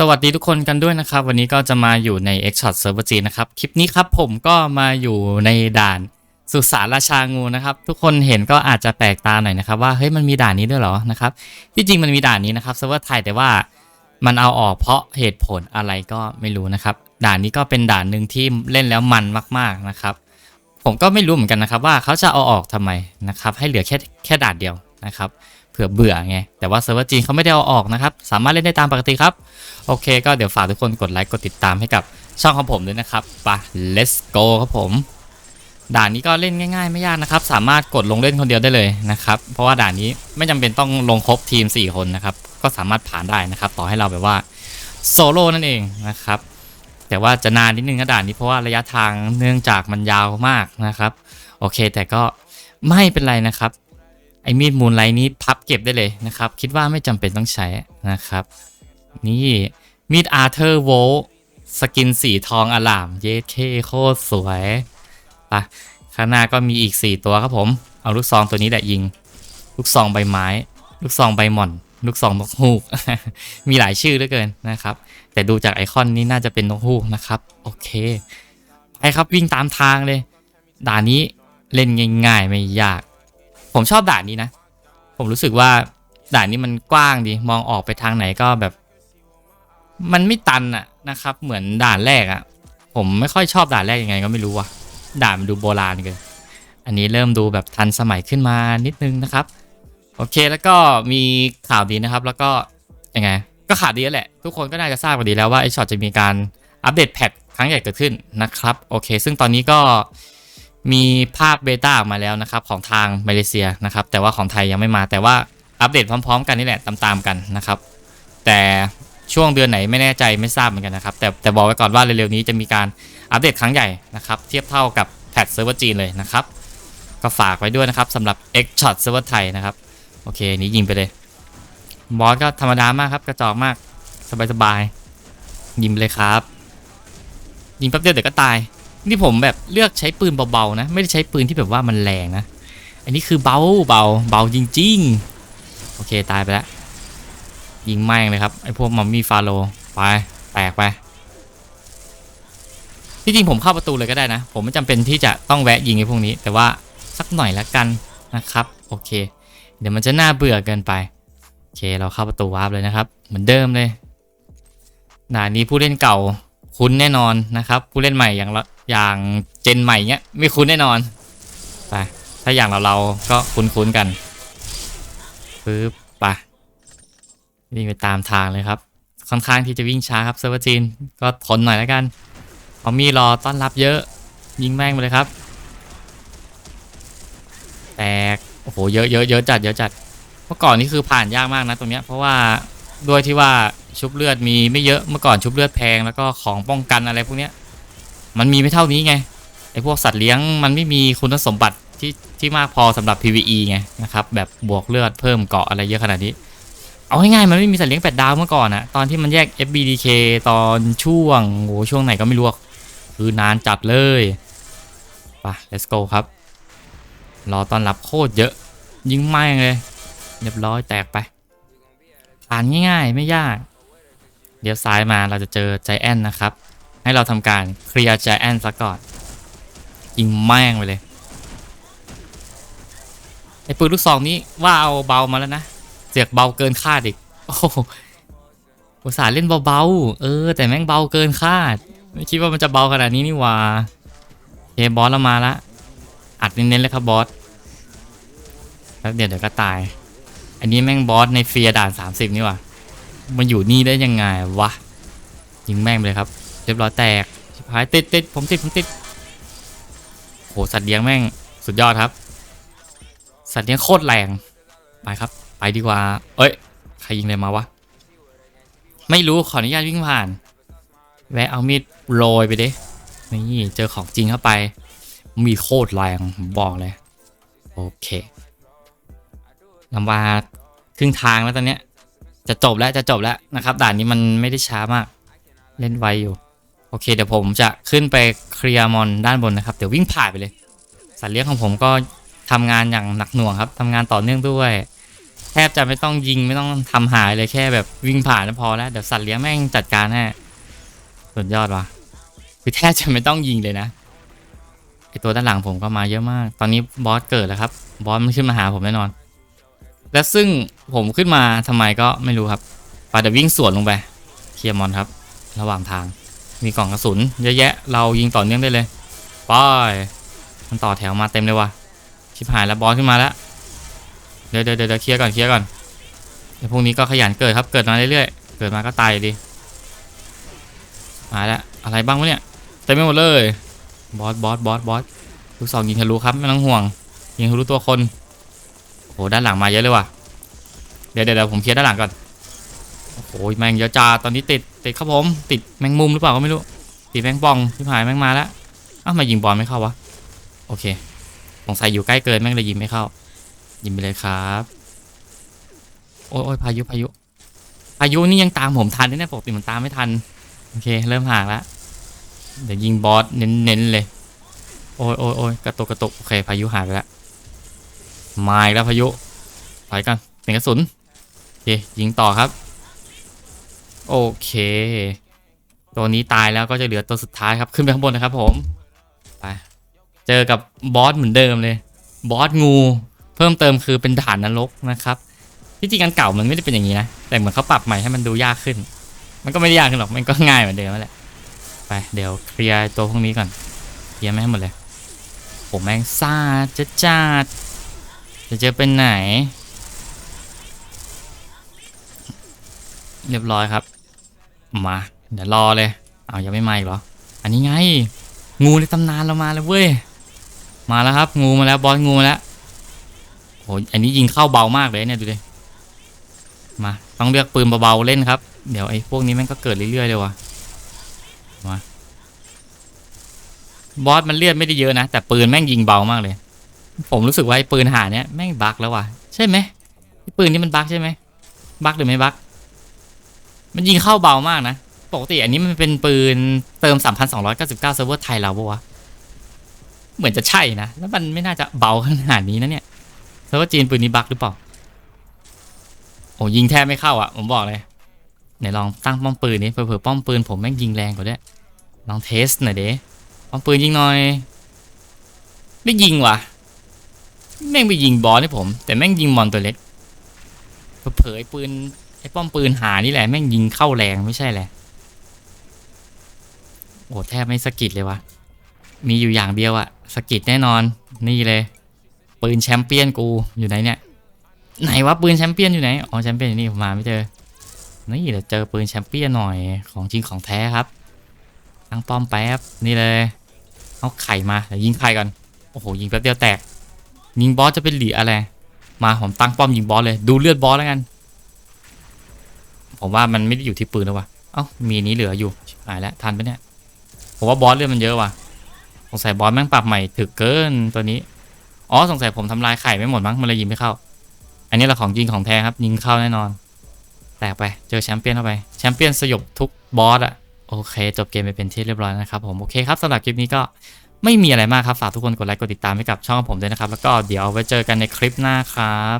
สวัสดีทุกคนกันด้วยนะครับ วันนี้ก็จะมาอยู่ใน X Shot Server G นะครับ คลิปนี้ครับผมก็มาอยู่ในด่านสุสานราชางูนะครับ ทุกคนเห็นก็อาจจะแปลกตาหน่อยนะครับว่าเฮ้ยมันมีด่านนี้ด้วยเหรอนะครับที่จริงมันมีด่านนี้นะครับเซิร์ฟเวอร์ไทยแต่ว่ามันเอาออกเพราะเหตุผลอะไรก็ไม่รู้นะครับ ด่านนี้ก็เป็นด่านหนึ่งที่เล่นแล้วมันมากๆนะครับ ผมก็ไม่รู้เหมือนกันนะครับว่าเขาจะเอาออกทำไมนะครับ ให้เหลือแค่แค่ด่านเดียวนะครับ ผื่อเบื่อไง แต่ว่าเซิร์ฟเวอร์จีนเขาไม่ได้เอาออกนะครับ สามารถเล่นได้ตามปกติครับ โอเค ก็เดี๋ยวฝากทุกคนกดไลค์ กดติดตามให้กับช่องของผมด้วยนะครับไป let's go ครับผม ด่านนี้ก็เล่นง่ายๆ ไม่ยากนะครับ สามารถกดลงเล่นคนเดียวได้เลยนะครับ เพราะว่าด่านนี้ไม่จำเป็นต้องลงครบทีม 4 คนนะครับ ก็สามารถผ่านได้นะครับ ต่อให้เราแบบว่าโซโล่นั่นเองนะครับ แต่ว่าจะนานนิดนึงนะด่านนี้เพราะว่าระยะทางเนื่องจากมันยาวมากนะครับ โอเค แต่ก็ไม่เป็นไรนะครับ ไอ้มีดมูลไลท์นี้พับเก็บได้เลยนะครับ คิดว่าไม่จำเป็นต้องใช้นะครับ นี่มีดอาร์เธอร์โวลสกินสีทองอลาม เยเคโคตรสวยปะข้างหน้าก็มีอีก 4 ตัวครับผม เอาลูกซองตัวนี้แหละยิง ลูกซองใบไม้ ลูกซองใบหม่อน ลูกซองนกฮูก มีหลายชื่อเหลือเกินนะครับ แต่ดูจากไอคอนนี้น่าจะเป็นนกฮูกนะครับ โอเคไปครับวิ่งตามทางเลย ด่านนี้เล่นง่ายๆไม่ยาก ผมชอบด่านนี้นะ ผมรู้สึกว่าด่านนี้มันกว้างดี มองออกไปทางไหนก็แบบ มันไม่ตันอะนะครับ เหมือนด่านแรกอะผมไม่ค่อยชอบด่านแรกยังไงก็ไม่รู้ว่ะด่านมันดูโบราณเกินอันนี้เริ่มดูแบบทันสมัยขึ้นมานิดนึงนะครับ โอเคแล้วก็มีข่าวดีนะครับ แล้วก็ยังไง ก็ข่าวดีแล้วแหละ ทุกคนก็น่าจะทราบกันดีแล้วว่าไอช็อตจะมีการอัปเดตแพทครั้งใหญ่เกิดขึ้นนะครับ โอเค ซึ่งตอนนี้ก็ มีภาคเบต้าออกมาแล้วนะครับของทางมาเลเซียนะครับ แต่ว่าของไทยยังไม่มา แต่ว่าอัปเดตพร้อม ๆ กันนี่แหละตามๆกันนะครับ แต่ช่วงเดือนไหนไม่แน่ใจไม่ทราบเหมือนกันนะครับ แต่แต่บอกไว้ก่อนว่าเร็วๆนี้จะมีการอัปเดตครั้งใหญ่นะครับเทียบเท่ากับแพทเซิร์ฟเวอร์จีนเลยนะครับ ก็ฝากไว้ด้วยนะครับสำหรับ X Shot เซิร์ฟเวอร์ไทยนะครับ โอเคนี้ยิงไปเลย บอสก็ธรรมดามากครับ กระจอกมาก สบายๆยิงไปเลยครับ ยิงแป๊บเดียวเดี๋ยวก็ตาย นี่ผมแบบเลือกใช้ปืนเบาๆนะ ไม่ได้ใช้ปืนที่แบบว่ามันแรงนะ อันนี้คือเบาเบาเบาจริงๆ โอเคตายไปแล้ว ยิงแม่งเลยครับไอพวกมัมมี่ฟาโลไปแตกไปที่จริงผมเข้าประตูเลยก็ได้นะ ผมไม่จำเป็นที่จะต้องแวะยิงไอ้พวกนี้ แต่ว่าสักหน่อยละกันนะครับ โอเค เดี๋ยวมันจะน่าเบื่อเกินไป โอเคเราเข้าประตูวาร์ปเลยนะครับ เหมือนเดิมเลยด่านนี้ผู้เล่นเก่าคุ้นแน่นอนนะครับ ผู้เล่นใหม่อย่างละ อย่างเจนใหม่เนี้ยไม่คุ้นแน่นอนไปถ้าอย่างเราเราก็คุ้นๆกันปึ๊บไปวิ่งไปตามทางเลยครับ ค่อนข้างที่จะวิ่งช้าครับเซอร์เวอร์จีนก็ทนหน่อยแล้วกันเขามีรอต้อนรับเยอะ ยิงแม่งไปเลยครับ แตกโอ้โหเยอะเยอะเยอะจัดเยอะจัดเมื่อก่อนนี่คือผ่านยากมากนะตรงเนี้ยเพราะว่าด้วยที่ว่าชุบเลือดมีไม่เยอะเมื่อก่อนชุบเลือดแพงแล้วก็ของป้องกันอะไรพวกเนี้ย มันมีไม่เท่านี้ไงไอ้พวกสัตว์เลี้ยงมันไม่มีคุณสมบัติที่ที่มากพอสำหรับ PVE ไงนะครับแบบบวกเลือดเพิ่มเกาะอะไรเยอะขนาดนี้ เอาง่ายๆมันไม่มีสัตว์เลี้ยงแปดดาวเมื่อก่อนอะตอนที่มันแยก FBDK ตอนช่วงโหช่วงไหนก็ไม่รู้คือนานจัดเลยไป let's go ครับ รอตอนรับโคตรเยอะ ยิงไม่งเลยเรียบร้อยแตกไปผ่านง่ายๆ ไม่ยาก เดี๋ยวซ้ายมาเราจะเจอใจแอนนะครับ ให้เราทำการเคลียร์ใจแอนซะก่อนยิงแม่งไปเลยไอ้ปืนลูกซองนี้ว่าเอาเบามาแล้วนะเสียกเบาเกินคาดอีกโอ้โหอุตส่าห์เล่นเบาๆเออ แต่แม่งเบาเกินคาด ไม่คิดว่ามันจะเบาขนาดนี้นี่ว่าเฮบอสเรามาละอัดเน้นๆเลยครับบอสแล้วเดี๋ยวเดี๋ยวก็ตาย อันนี้แม่งบอสในเฟียด่าน 30 นี่ว่ามันอยู่นี่ได้ยังไงวะยิงแม่งไปเลยครับ เรียบร้อยแตกชิบหายติดติดผมติดผมติดโหสัตว์เลี้ยงแม่งสุดยอดครับ สัตว์เลี้ยงโคตรแรงไปครับ ไปดีกว่า เอ้ยใครยิงอะไรมาวะไม่รู้ขออนุญาตวิ่งผ่าน แวะเอามีดโรยไปดินี่เจอของจริงเข้าไป มีโคตรแรงผมบอกเลย โอเคลำว่าครึ่งทางแล้วตอนเนี้ยจะจบแล้วจะจบแล้วนะครับ ด่านนี้มันไม่ได้ช้ามาก เล่นไวอยู่ โอเคเดี๋ยวผมจะขึ้นไปเคลียร์มอนด้านบนนะครับ เดี๋ยววิ่งผ่านไปเลย สัตว์เลี้ยงของผมก็ทำงานอย่างหนักหน่วงครับทำงานต่อเนื่องด้วย แทบจะไม่ต้องยิงไม่ต้องทำหายเลยแค่แบบวิ่งผ่านก็พอแล้วเดี๋ยวสัตว์เลี้ยงแม่งจัดการให้สุดยอดว่ะคือแทบจะไม่ต้องยิงเลยนะไอตัวด้านหลังผมก็มาเยอะมาก ตอนนี้บอสเกิดแล้วครับบอสมันขึ้นมาหาผมแน่นอน และซึ่งผมขึ้นมาทำไมก็ไม่รู้ครับปาเดี๋ยววิ่งสวนลงไปเคลียร์มอนครับ ระหว่างทาง มีกล่องกระสุนเยอะแยะ เรายิงต่อเนื่องได้เลยไปมันต่อแถวมาเต็มเลยว่ะ ชิบหายแล้วบอสขึ้นมาแล้ว เดี๋ยวเดี๋ยวเดี๋ยวเคลียร์ก่อนเคลียร์ก่อนเดี๋ยวพวกนี้ก็ขยันเกิดครับเกิดมาเรื่อยๆ เกิดมาก็ตายดีมาแล้วอะไรบ้างวะเนี่ยเต็มไปหมดเลย บอสบอสบอสบอสลูกสองยิงทะลุครับไม่ต้องห่วง ยิงทะลุตัวคนโอ้โหด้านหลังมาเยอะเลยว่ะเดี๋ยวเดี๋ยวเดี๋ยวผมเคลียร์ด้านหลังก่อน โอ้โหแมงเยอะจ้าตอนนี้ติดติดครับผมติดแมงมุมหรือเปล่าก็ไม่รู้ติดแมงป่องที่หายแมงมาแล้วอ้าวมายิงบอลไม่เข้าวะโอเคสงสัยอยู่ใกล้เกินแม่งเลยยิงไม่เข้า ยิงไปเลยครับโอ้ยโอ้ยพายุพายุพายุนี่ยังตามผมทันเนี่ยปกติมันตามไม่ทันโอเค เริ่มห่างแล้วเดี๋ยวยิงบอสเน้นๆเลย โอ้ยโอ้ยโอ้ยกระตุกกระตุกโอเคพายุหายไปแล้วมาอีกแล้วพายุถอยกันเสียงกระสุนโอเคยิงต่อครับ โอเค ตัวนี้ตายแล้วก็จะเหลือตัวสุดท้ายครับ ขึ้นไปข้างบนนะครับผม ไป เจอกับบอสเหมือนเดิมเลย บอสงู เพิ่มเติมคือเป็นด่านนรกนะครับที่จริงอันเก่ามันไม่ได้เป็นอย่างนี้นะ แต่เหมือนเขาปรับใหม่ให้มันดูยากขึ้น มันก็ไม่ได้ยากขึ้นหรอก มันก็ง่ายเหมือนเดิมนั่นแหละ ไป เดี๋ยวเคลียร์ตัวพวกนี้ก่อน เคลียร์ไม่ให้หมดเลย ผมแม่งซาจะจัดจะเจอเป็นไหน เรียบร้อยครับ มา เดี๋ยวรอเลย เอายังไม่มาอีกเหรอ อันนี้ไง งูในตำนานเรามาแล้วเว้ย มาแล้วครับ งูมาแล้วบอสงูมาแล้วโหอันนี้ยิงเข้าเบามากเลยเนี่ยดูดิ มาต้องเลือกปืนเบาๆเล่นครับ เดี๋ยวไอ้พวกนี้แม่งก็เกิดเรื่อยๆเลยว่ะ มา บอสมันเลือดไม่ได้เยอะนะ แต่ปืนแม่งยิงเบามากเลย ผมรู้สึกว่าไอ้ปืนหาเนี้ยแม่งบักแล้วว่ะ ใช่ไหมปืนนี้มันบักใช่ไหมบักหรือไม่บัก มันยิงเข้าเบามากนะ ปกติอันนี้มันเป็นปืนเติม 3,299เซิร์ฟเวอร์ไทยเราปะวะ เหมือนจะใช่นะ แล้วมันไม่น่าจะเบาขนาดนี้นะเนี่ยเซิร์ฟเวอร์จีนปืนนี้บั๊กหรือเปล่า โอ้ยิงแทบไม่เข้าอะ ผมบอกเลยไหนลองตั้งป้อมปืนนี้เผื่อป้อมปืนผมแม่งยิงแรงกว่าด้วยลองเทสหน่อยเด้ป้อมปืนยิงหน่อย ไม่ยิงว่ะ แม่งไปยิงบอสให้ผม แต่แม่งยิงมอนตัวเล็กเผยปืน อ้ป้อมปืนหานี่แหละแม่งยิงเข้าแรงไม่ใช่แหละโอ้แทบไม่สกิดเลยวะมีอยู่อย่างเดียวอะสกิดแน่นอน นี่เลย ปืนแชมเปี้ยนกูอยู่ไหนเนี่ยไหนวะปืนแชมเปี้ยนอยู่ไหนอ๋อแชมเปี้ยนอยู่นี่ผมมาไม่เจอนี่เดี๋ยวเจอปืนแชมเปี้ยนหน่อยของจริงของแท้ครับตั้งป้อมแป๊บนี่เลยเอาไข่มาเดี๋ยวยิงไข่ก่อนโอ้โหยิงแป๊บเดียวแตกยิงบอสจะเป็นหลีอะไร มาผมตั้งป้อมยิงบอสเลย ดูเลือดบอสแล้วกัน ผมว่ามันไม่ได้อยู่ที่ปืนแล้ววะเอ้ามีนี้เหลืออยู่หายแล้วทันปะเนี่ยผมว่าบอสเลือดมันเยอะว่ะสงสัยบอสแม่งปรับใหม่ถึกเกินตัวนี้อ๋อสงสัยผมทำลายไข่ไม่หมดมั้งมันเลยยิงไม่เข้า อันนี้เราของจริงของแท้ครับ ยิงเข้าแน่นอน แตกไปเจอแชมเปี้ยนเข้าไปแชมเปี้ยนสยบทุกบอสอะโอเค จบเกมไปเป็นที่เรียบร้อยนะครับผมโอเคครับสำหรับคลิปนี้ก็ไม่มีอะไรมากครับ ฝากทุกคนกดไลค์กดติดตามให้กับช่องของผมด้วยนะครับ แล้วก็เดี๋ยวไว้เจอกันในคลิปหน้าครับ